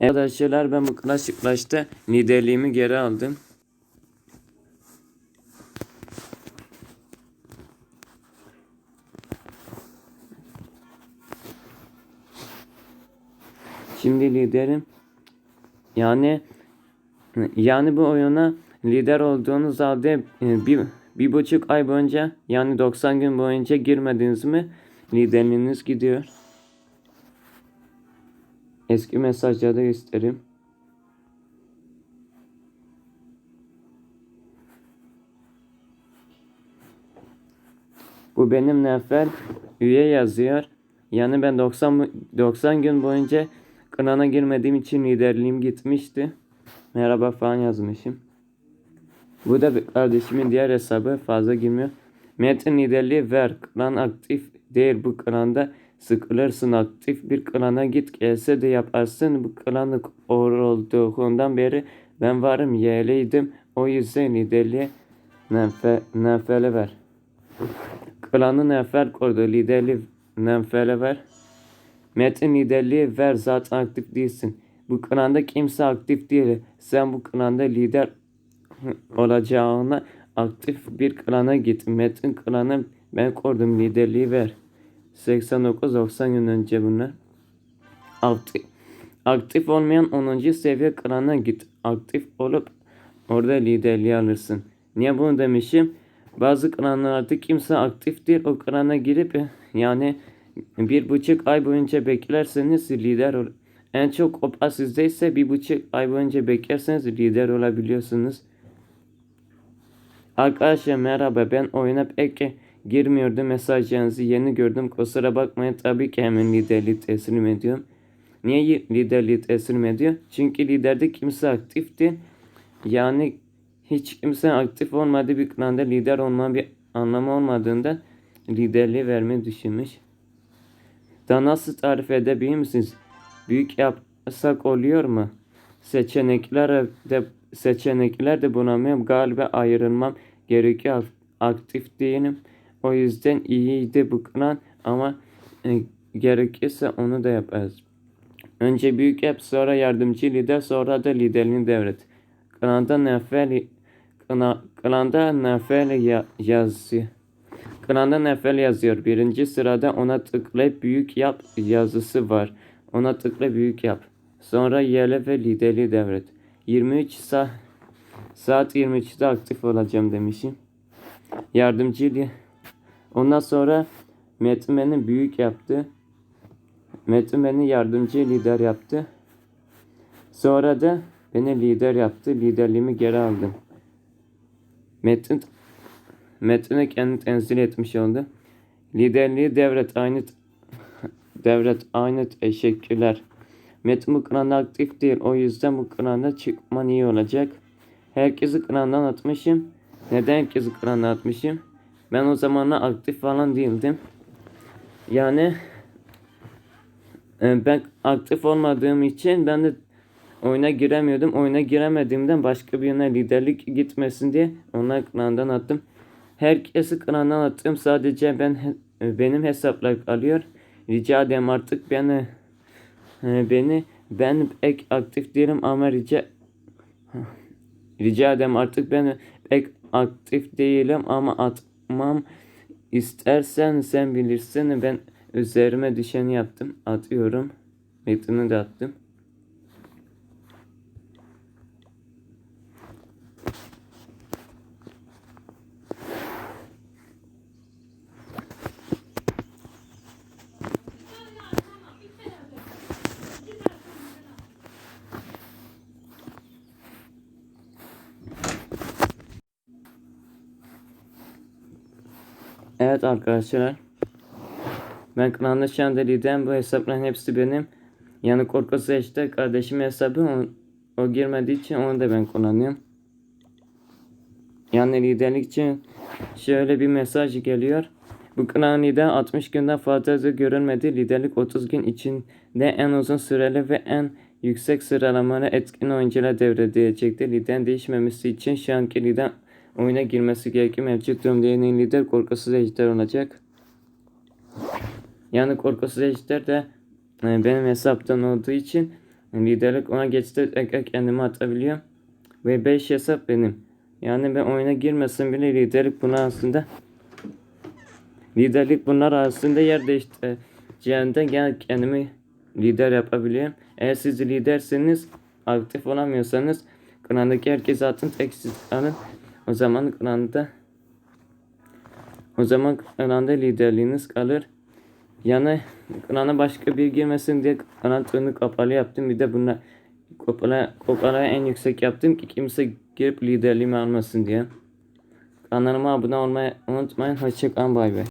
Arkadaşlar ben bu Clash Clash'ta liderliğimi geri aldım. Şimdi liderim. Yani yani bu oyuna lider olduğunuz halde e, bir, bir buçuk ay boyunca yani 90 gün boyunca girmediniz mi liderliğiniz gidiyor. Eski mesajları isterim. Bu benim nefer üye yazıyor. Yani ben 90 90 gün boyunca klana girmediğim için liderliğim gitmişti. Merhaba falan yazmışım. Bu da kardeşimin diğer hesabı fazla girmiyor. Metin liderliği ver. Klan aktif değil bu klanda sıkılırsın aktif bir klana git gelse de yaparsın. Bu klanlık olduğundan beri ben varım yeğleydim. O yüzden liderliği nefe, nefele ver. Klanı nefer koydu liderliği nefele ver. Metin liderliği ver zaten aktif değilsin. Bu klanda kimse aktif değil. Sen bu klanda lider olacağına aktif bir klana git. Metin klanı ben kurdum liderliği ver. 89-90 gün önce bunlar. Aktif, aktif olmayan 10. seviye klana git. Aktif olup orada liderliği alırsın. Niye bunu demişim? Bazı klanlarda kimse aktif değil. O klana girip yani bir buçuk ay boyunca beklerseniz lider ol. En çok opa sizde ise bir buçuk ay boyunca beklerseniz lider olabiliyorsunuz. Arkadaşlar merhaba ben oyuna pek girmiyordum mesajlarınızı yeni gördüm kusura bakmayın tabii ki hemen liderliği teslim ediyorum. Niye liderliği teslim ediyor? Çünkü liderde kimse aktif değil. Yani hiç kimse aktif olmadığı bir klanda lider olma bir anlamı olmadığında liderliği vermeyi düşünmüş. Daha nasıl tarif edebilir misiniz? Büyük yapsak oluyor mu? Seçenekler de seçenekler de bulamıyorum. Galiba ayrılmam gerekiyor. Aktif değilim. O yüzden iyiydi bu klan ama e, gerekirse onu da yaparız. Önce büyük yap sonra yardımcı lider sonra da liderliğini devret. Klanda nefer klanda nefer ya, yazıyor. Klanda nefer yazıyor. Birinci sırada ona tıklayıp büyük yap yazısı var. Ona tıkla büyük yap. Sonra yerle ve liderliği devret. 23 saat saat 23'te aktif olacağım demişim. Yardımcı Ondan sonra Metin büyük yaptı. Metin yardımcı lider yaptı. Sonra da beni lider yaptı. Liderliğimi geri aldım. Metin Metin'e kendi tenzil etmiş oldu. Liderliği devret aynı devret aynı teşekkürler. Metin bu klanda aktif değil. O yüzden bu klanda çıkman iyi olacak. Herkesi klandan atmışım. Neden herkesi klandan atmışım? Ben o zamanlar aktif falan değildim. Yani e, ben aktif olmadığım için ben de oyuna giremiyordum. Oyuna giremediğimden başka birine liderlik gitmesin diye onlar klandan attım. Herkesi klandan attım. Sadece ben benim hesaplar kalıyor. Rica ederim artık beni beni ben pek aktif değilim ama rica rica ederim artık ben pek aktif değilim ama atmam istersen sen bilirsin. Ben üzerime düşeni yaptım atıyorum. Metini de attım Evet arkadaşlar. Ben klanda şandeliden bu hesapların hepsi benim. Yani korkusu işte kardeşim hesabı o, o girmediği için onu da ben kullanıyorum. Yani liderlik için şöyle bir mesaj geliyor. Bu klan lider 60 günden fazla görülmedi. Liderlik 30 gün içinde en uzun süreli ve en yüksek sıralamalı etkin oyuncular devredilecektir. Lider değişmemesi için şu anki lider oyuna girmesi gerekir. Mevcut durumda yeni lider korkusuz ejder olacak. Yani korkusuz ejder de e, benim hesaptan olduğu için Liderlik ona geçti kendimi atabiliyorum. Ve 5 hesap benim. Yani ben oyuna girmesin bile liderlik buna aslında liderlik bunlar aslında yer değiştireceğinden gel kendimi lider yapabiliyorum. Eğer siz liderseniz aktif olamıyorsanız klanındaki herkes atın tek siz alın. O zaman klanda o zaman klanda liderliğiniz kalır. Yani klana başka bir girmesin diye tığını kapalı yaptım. Bir de bunlar kopala, kopala en yüksek yaptım ki kimse girip liderliğimi almasın diye. Kanalıma abone olmayı unutmayın. Hoşçakalın bay bay.